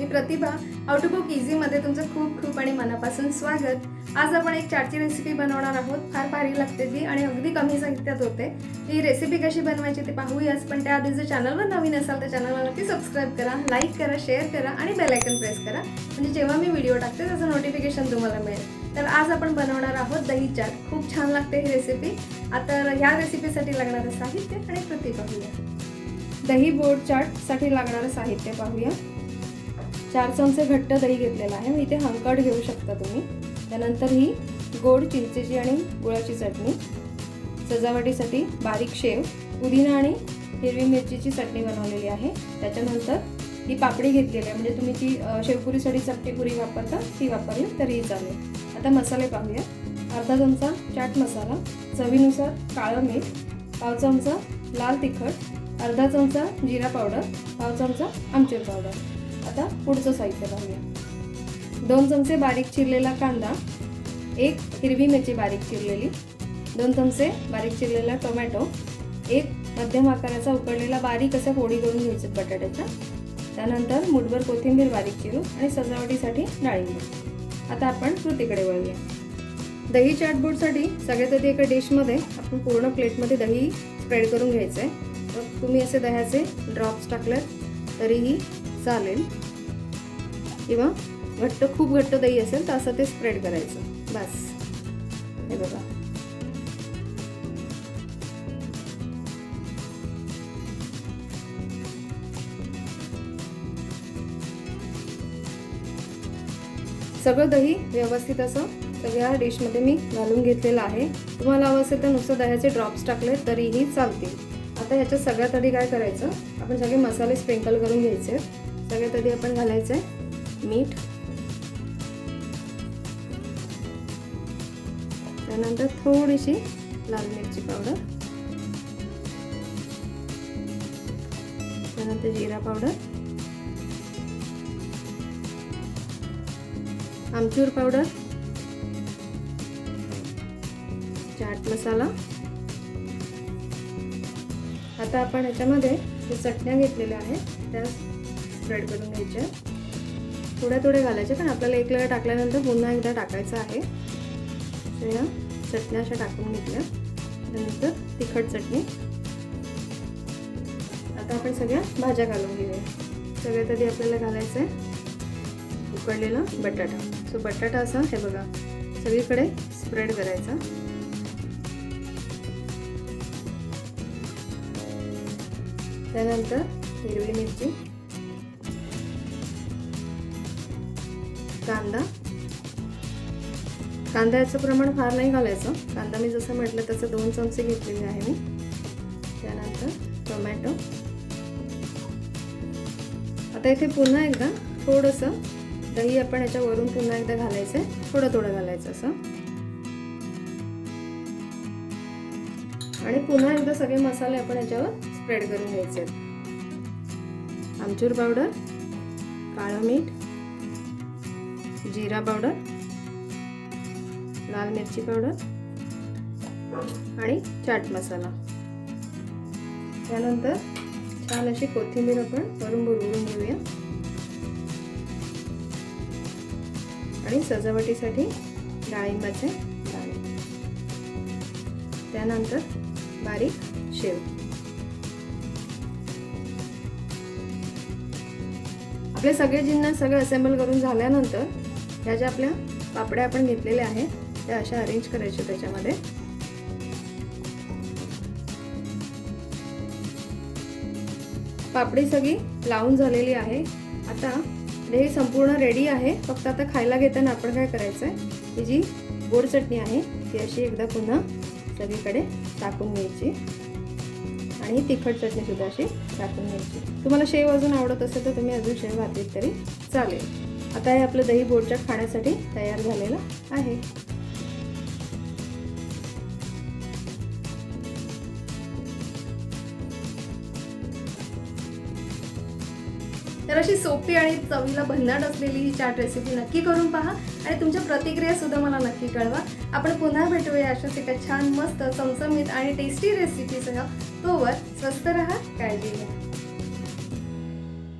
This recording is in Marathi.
Me Pratibha how to cook इझीमध्ये तुमचं खूप खूप आणि मनापासून स्वागत. आज आपण एक चाटची रेसिपी बनवणार आहोत. फार भारी लागते ती आणि अगदी कमी साहित्यात होते. ही रेसिपी कशी बनवायची ते पाहूयाच पण त्याआधी जर चॅनलवर नवीन असाल तर चॅनलला नक्की सबस्क्राईब करा लाईक करा शेअर करा आणि बेलायकन प्रेस करा. म्हणजे जेव्हा मी व्हिडिओ टाकते त्याचं नोटिफिकेशन तुम्हाला मिळेल. तर आज आपण बनवणार आहोत दही चाट. खूप छान लागते ही रेसिपी आता ह्या रेसिपीसाठी लागणारं साहित्य आणि कृती पाहूया. दही बोर्ड चाटसाठी लागणारं साहित्य पाहूया. चार चमचे घट्ट दही घेतलेलं आहे. मी इथे हंकट घेऊ शकता तुम्ही. त्यानंतर ही गोड चिंचेची आणि गुळाची चटणी. सजावटीसाठी बारीक शेव पुदिना आणि हिरवी मिरचीची चटणी बनवलेली आहे. त्याच्यानंतर ही पापडी घेतलेली आहे. म्हणजे तुम्ही ती शेवपुरीसाठी चपटीपुरी वापरता ती वापरली तरीही चालेल. आता मसाले पाहूया. अर्धा चमचा चाट मसाला चवीनुसार काळं मीठ पाव चमचा लाल तिखट अर्धा चमचा जिरा पावडर पाव चमचा आमचूर पावडर. आता पुढचं साहित्य पाहूया दोन चमचे बारीक चिरलेला कांदा एक हिरवी मिरची बारीक चिरलेली दोन चमचे बारीक चिरलेला टोमॅटो एक मध्यम आकाराचा उकडलेला बारीक अशा फोडी करून घ्यायचे बटाट्याच्या त्यानंतर मुठभर कोथिंबीर बारीक चिरू आणि सजावटीसाठी डाळिंब आता आपण कृतीकडे वळूया. दही चाटबोटसाठी सगळ्यात आधी एका डिशमध्ये आपण पूर्ण प्लेटमध्ये दही स्प्रेड करून घ्यायचं आहे मग तुम्ही असे दह्याचे ड्रॉप्स टाकलेत तरीही चालेल. किंवा घट्ट खूप घट्ट दही असेल तर असं ते स्प्रेड करायचं. बस. हे बघा. सगळं दही व्यवस्थित असं. सगळ्या डिशमध्ये मी घालून घेतलेलं आहे. तुम्हाला हवं असेल तर नुसतं दह्याचे ड्रॉप्स टाकले तरीही चालतील. आता ह्याच्यात सगळ्यात आधी काय करायचं? आपण सगळे मसाले स्प्रिंकल करून घ्यायचे. सगळ्यात आधी आपण घालायचं आहे मीठ. त्यानंतर थोडीशी लाल मिरची पावडर. त्यानंतर जिरा पावडर. आमचूर पावडर. चाट मसाला. आता आपण ह्याच्यामध्ये चटण्या घेतलेल्या आहेत त्या स्प्रेड करून घ्यायच्या थोड्या थोड्या घालायच्या पण आपल्याला एक लेअर टाकल्यानंतर पुन्हा एकदा टाकायचं आहे. या चटण्या अशा टाकून घेतल्या. त्यानंतर तिखट चटणी. आता आपण सगळ्या भाज्या घालून घेऊया. सगळ्यात आधी आपल्याला घालायचं आहे उकडलेला बटाटा. सो बटाटा असा हे बघा सगळीकडे स्प्रेड करायचा. त्यानंतर हिरवी मिरची. कांदा. कांद्याचं प्रमाण फार नाही घालायचं. कांदा मी जसं म्हटलं तसं दोन चमचे घेतलेले आहे मी. त्यानंतर टोमॅटो. आता इथे पुन्हा एकदा थोडंसं दही आपण याच्यावरून पुन्हा एकदा घालायचं आहे. थोडं थोडं घालायचं असं. आणि पुन्हा एकदा सगळे मसाले आपण याच्यावर स्प्रेड करून घ्यायचे आहेत. आमचूर पावडर काळं मीठ जिरा पावडर लाल मिरची पावडर आणि चाट मसाला. त्यानंतर छान अशी कोथिंबीर आपण वरून बुरवून घेऊया. आणि सजावटीसाठी डाळिंबाचे दाणे त्यानंतर बारीक शेव. आपले सगळे जिन्नस सगळे असेंबल करून झाल्यानंतर ह्या ज्या आपल्या पापड्या आपण घेतलेल्या आहेत त्या अशा अरेंज करायच्या त्याच्यामध्ये. पापडी सगळी लावून झालेली आहे. आता हे संपूर्ण रेडी आहे. फक्त आता खायला घेताना आपण काय करायचं आहे ही जी गोड चटणी आहे ती अशी एकदा पुन्हा सगळीकडे टाकून घ्यायची. आणि तिखट चटणीसुद्धा अशी टाकून घ्यायची. तुम्हाला शेव अजून आवडत असेल तर तुम्ही अजून शेव घातलीत तरी चालेल. आता हे आपलं दही बोरचाट खाण्यासाठी तयार झालेलं आहे. तर अशी सोपी आणि चवीला भन्नाट असलेली ही चाट रेसिपी नक्की करून पहा आणि तुमच्या प्रतिक्रिया सुद्धा मला नक्की कळवा. आपण पुन्हा भेटूया अशाच एका छान मस्त चमचमीत आणि टेस्टी रेसिपीसह तोवर स्वस्त रहा काळजी घ्या.